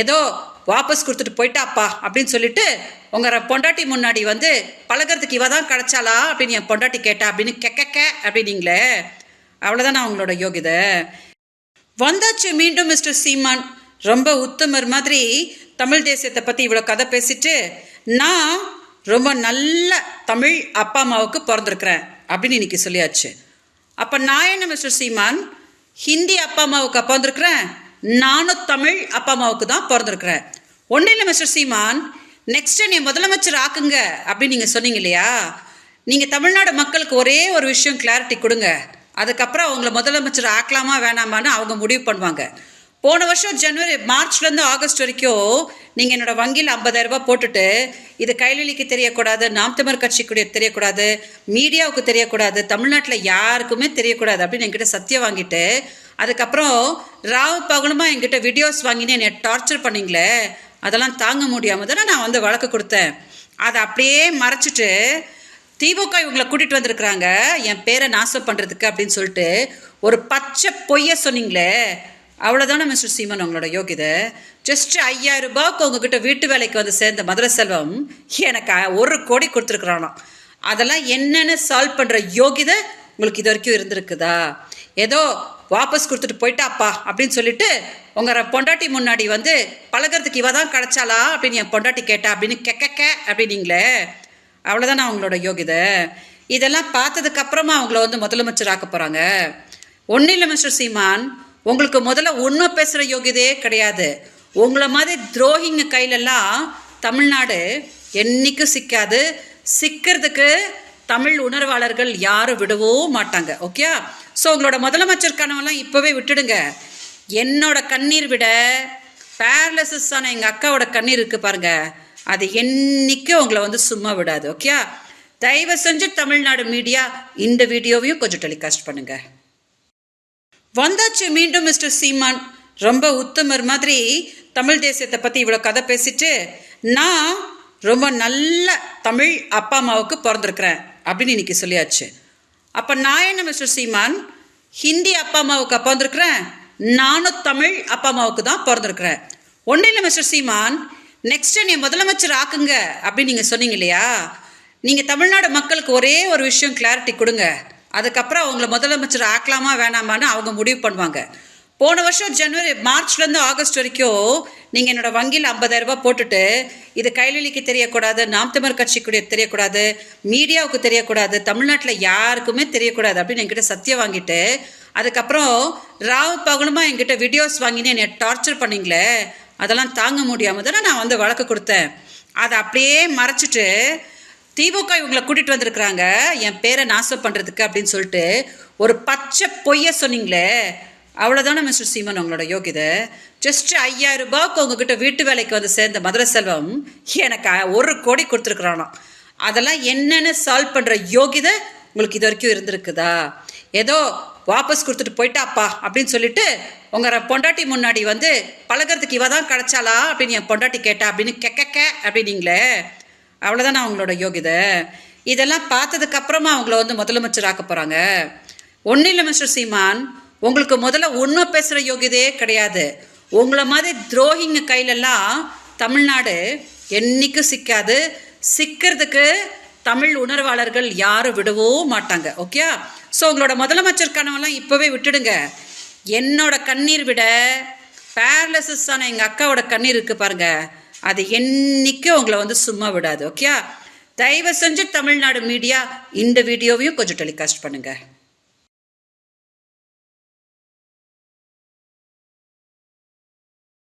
ஏதோ வாபஸ் கொடுத்துட்டு போயிட்டாப்பா அப்படின்னு சொல்லிட்டு உங்க பொண்டாட்டி முன்னாடி வந்து பழகிறதுக்கு இவ தான் கிடைச்சாளா அப்படின்னு என் பொண்டாட்டி கேட்டா அப்படின்னு கெக்கக்க அப்படின்னீங்களே. அவ்வளோதானே அவங்களோட யோகிதை? வந்தாச்சு மீண்டும் மிஸ்டர் சீமான். ரொம்ப உத்தமர் மாதிரி தமிழ் தேசியத்தை பற்றி இவ்வளோ கதை பேசிட்டு நான் ரொம்ப நல்ல தமிழ் அப்பா அம்மாவுக்கு பிறந்திருக்கிறேன் அப்படின்னு இன்னைக்கு சொல்லியாச்சு. அப்போ நான் என்ன மிஸ்டர் சீமான்? ஹிந்தி அப்பா அம்மாவுக்கு பிறந்திருக்கிறேன். நானும் தமிழ் அப்பா அம்மாவுக்கு தான் பிறந்திருக்கிறேன். ஒன்றும் இல்லை மிஸ்டர் சீமான். நெக்ஸ்ட் என்னை முதலமைச்சர் ஆக்குங்க அப்படின்னு நீங்கள் சொன்னீங்க இல்லையா? நீங்கள் தமிழ்நாடு மக்களுக்கு ஒரே ஒரு விஷயம் கிளாரிட்டி கொடுங்க. அதுக்கப்புறம் அவங்கள முதலமைச்சர் ஆக்கலாமா வேணாமான்னு அவங்க முடிவு பண்ணுவாங்க. போன வருஷம் ஜனவரி மார்ச்லேருந்து ஆகஸ்ட் வரைக்கும் நீங்கள் என்னோடய வங்கியில் ஐம்பதாயிரரூபா போட்டுட்டு இது கைலிலிக்கு தெரியக்கூடாது நாம் தமிழ் கட்சிக்கு தெரியக்கூடாது மீடியாவுக்கு தெரியக்கூடாது தமிழ்நாட்டில் யாருக்குமே தெரியக்கூடாது அப்படின்னு என்கிட்ட சத்தியம் வாங்கிட்டு அதுக்கப்புறம் ராவ் பகலுமா என்கிட்ட வீடியோஸ் வாங்கினு என்னை டார்ச்சர் பண்ணிங்களே அதெல்லாம் தாங்க முடியாமல் தானே நான் வந்து வழக்கு கொடுத்தேன். அதை அப்படியே மறைச்சிட்டு திமுக இவங்களை கூட்டிட்டு வந்திருக்கிறாங்க என் பேரை நாசம் பண்ணுறதுக்கு அப்படின்னு சொல்லிட்டு ஒரு பச்சை பொய்ய சொன்னீங்களே அவ்வளோதானே மிஸ்டர் சீமன் உங்களோட யோகிதை. ஜஸ்ட் ஐயாயிரம் ரூபாய்க்கு உங்ககிட்ட வீட்டு வேலைக்கு வந்து சேர்ந்த மதுரை செல்வம் எனக்கு ஒரு கோடி கொடுத்துருக்குறானாம். அதெல்லாம் என்னென்னு சால்வ் பண்ணுற யோகிதை உங்களுக்கு இது வரைக்கும் இருந்திருக்குதா? ஏதோ வாபஸ் கொடுத்துட்டு போயிட்டாப்பா அப்படின்னு சொல்லிட்டு உங்க பொண்டாட்டி முன்னாடி வந்து பழகிறதுக்கு இவ தான் கிடைச்சாளா அப்படின்னு என் பொண்டாட்டி கேட்டா அப்படின்னு கெக்கக்க அப்படின்னீங்களே. அவ்வளோதான் அவங்களோட யோகிதை. இதெல்லாம் பார்த்ததுக்கப்புறமா அவங்கள வந்து முதலமைச்சர் ஆக்க போகிறாங்க ஒன்றும் இல்லை மிஸ்டர் சீமான். உங்களுக்கு முதல்ல உண்மை பேசுகிற யோகியதையே கிடையாது. உங்களை மாதிரி துரோகிங்க கையிலெல்லாம் தமிழ்நாடு என்னைக்கும் சிக்காது. சிக்கிறதுக்கு தமிழ் உணர்வாளர்கள் யாரும் விடவும் மாட்டாங்க ஓகே? ஸோ உங்களோட முதலமைச்சர் கனவெல்லாம் இப்போவே விட்டுடுங்க. என்னோட கண்ணீர் விட பேரலிசிஸ் ஆன எங்கள் அக்காவோட கண்ணீர் இருக்குது பாருங்க. அது என்னைக்கும் உங்களை வந்து சும்மா விடாது ஓகே? தயவு செஞ்சு தமிழ்நாடு மீடியா இந்த வீடியோவையும் கொஞ்சம் டெலிகாஸ்ட் பண்ணுங்கள் வந்தாச்சு மீண்டும் மிஸ்டர் சீமான். ரொம்ப உத்தமர் மாதிரி தமிழ் தேசியத்தை பற்றி இவ்வளோ கதை பேசிட்டு நான் ரொம்ப நல்ல தமிழ் அப்பா அம்மாவுக்கு பிறந்திருக்கிறேன் அப்படின்னு இன்றைக்கி சொல்லியாச்சு. அப்போ நான் என்ன மிஸ்டர் சீமான்? ஹிந்தி அப்பா அம்மாவுக்கு பிறந்திருக்கிறேன். நானும் தமிழ் அப்பா அம்மாவுக்கு தான் பிறந்திருக்கிறேன். ஒன்றும் இல்லை மிஸ்டர் சீமான். நெக்ஸ்ட் நீ முதலமைச்சர் ஆக்குங்க அப்படின்னு நீங்கள் சொன்னீங்க இல்லையா? நீங்கள் தமிழ்நாடு மக்களுக்கு ஒரே ஒரு விஷயம் கிளாரிட்டி கொடுங்க. அதுக்கப்புறம் அவங்கள முதலமைச்சர் ஆக்கலாமா வேணாமான்னு அவங்க முடிவு பண்ணுவாங்க. போன வருஷம் ஜனவரி மார்ச்லேருந்து ஆகஸ்ட் வரைக்கும் நீங்கள் என்னோடய வங்கியில் 50000 ரூபாய் போட்டுட்டு இது கைலிலிக்கு தெரியக்கூடாது நாம் தமிழ் கட்சிக்கு தெரியக்கூடாது மீடியாவுக்கு தெரியக்கூடாது தமிழ்நாட்டில் யாருக்குமே தெரியக்கூடாது அப்படின்னு என்கிட்ட சத்தியம் வாங்கிட்டு அதுக்கப்புறம் ராவ் பகலுமா என்கிட்ட வீடியோஸ் வாங்கினு என்னை டார்ச்சர் பண்ணிங்களே அதெல்லாம் தாங்க முடியாமல் தானே நான் வந்து வழக்கு கொடுத்தேன். அதை அப்படியே மறைச்சிட்டு திமுக இவங்களை கூட்டிட்டு வந்திருக்கிறாங்க. என் பேரை நாசம் பண்ணுறதுக்கு அப்படின்னு சொல்லிட்டு ஒரு பச்சை பொய்ய சொன்னீங்களே. அவ்வளோதானே மிஸ்டர் சீமன் உங்களோட யோகிதை? ஜஸ்ட் ஐயாயிரம் ரூபாய்க்கு உங்ககிட்ட வீட்டு வேலைக்கு வந்து சேர்ந்த மதுரை செல்வம் எனக்கு ஒரு கோடி கொடுத்துருக்குறானோ அதெல்லாம் என்னென்னு சால்வ் பண்ணுற யோகிதை உங்களுக்கு இது வரைக்கும் இருந்திருக்குதா? ஏதோ வாபஸ் கொடுத்துட்டு போயிட்டாப்பா அப்படின்னு சொல்லிட்டு உங்க பொண்டாட்டி முன்னாடி வந்து பழகிறதுக்கு இவ தான் கிடைச்சாளா அப்படின்னு என் பொண்டாட்டி கேட்டா அப்படின்னு கெக்கக்க அப்படின்னீங்களே. அவ்வளோதான் அவங்களோட யோகிதை. இதெல்லாம் பார்த்ததுக்கு அப்புறமா அவங்கள வந்து முதலமைச்சர் ஆக்க போகிறாங்க ஒன்றும் இல்லை மிஸ்டர் சீமான். உங்களுக்கு முதல்ல ஒன்றும் பேசுகிற யோகியதையே கிடையாது. உங்களை மாதிரி துரோகிங்க கையிலெல்லாம் தமிழ்நாடு என்னைக்கும் சிக்காது. சிக்கிறதுக்கு தமிழ் உணர்வாளர்கள் யாரும் விடவும் மாட்டாங்க ஓகே ஸோ உங்களோட முதலமைச்சர் கனவெல்லாம் இப்போவே விட்டுடுங்க. என்னோட கண்ணீர் விட பேரலிசிஸ் ஆன எங்கள் அக்காவோட கண்ணீர் இருக்குது பாருங்கள் அது என்னைக்கும் உங்களை வந்து சும்மா விடாது ஓகே தயவு செஞ்சு தமிழ்நாடு மீடியா இந்த வீடியோவையும் கொஞ்சம் டெலிகாஸ்ட் பண்ணுங்கள்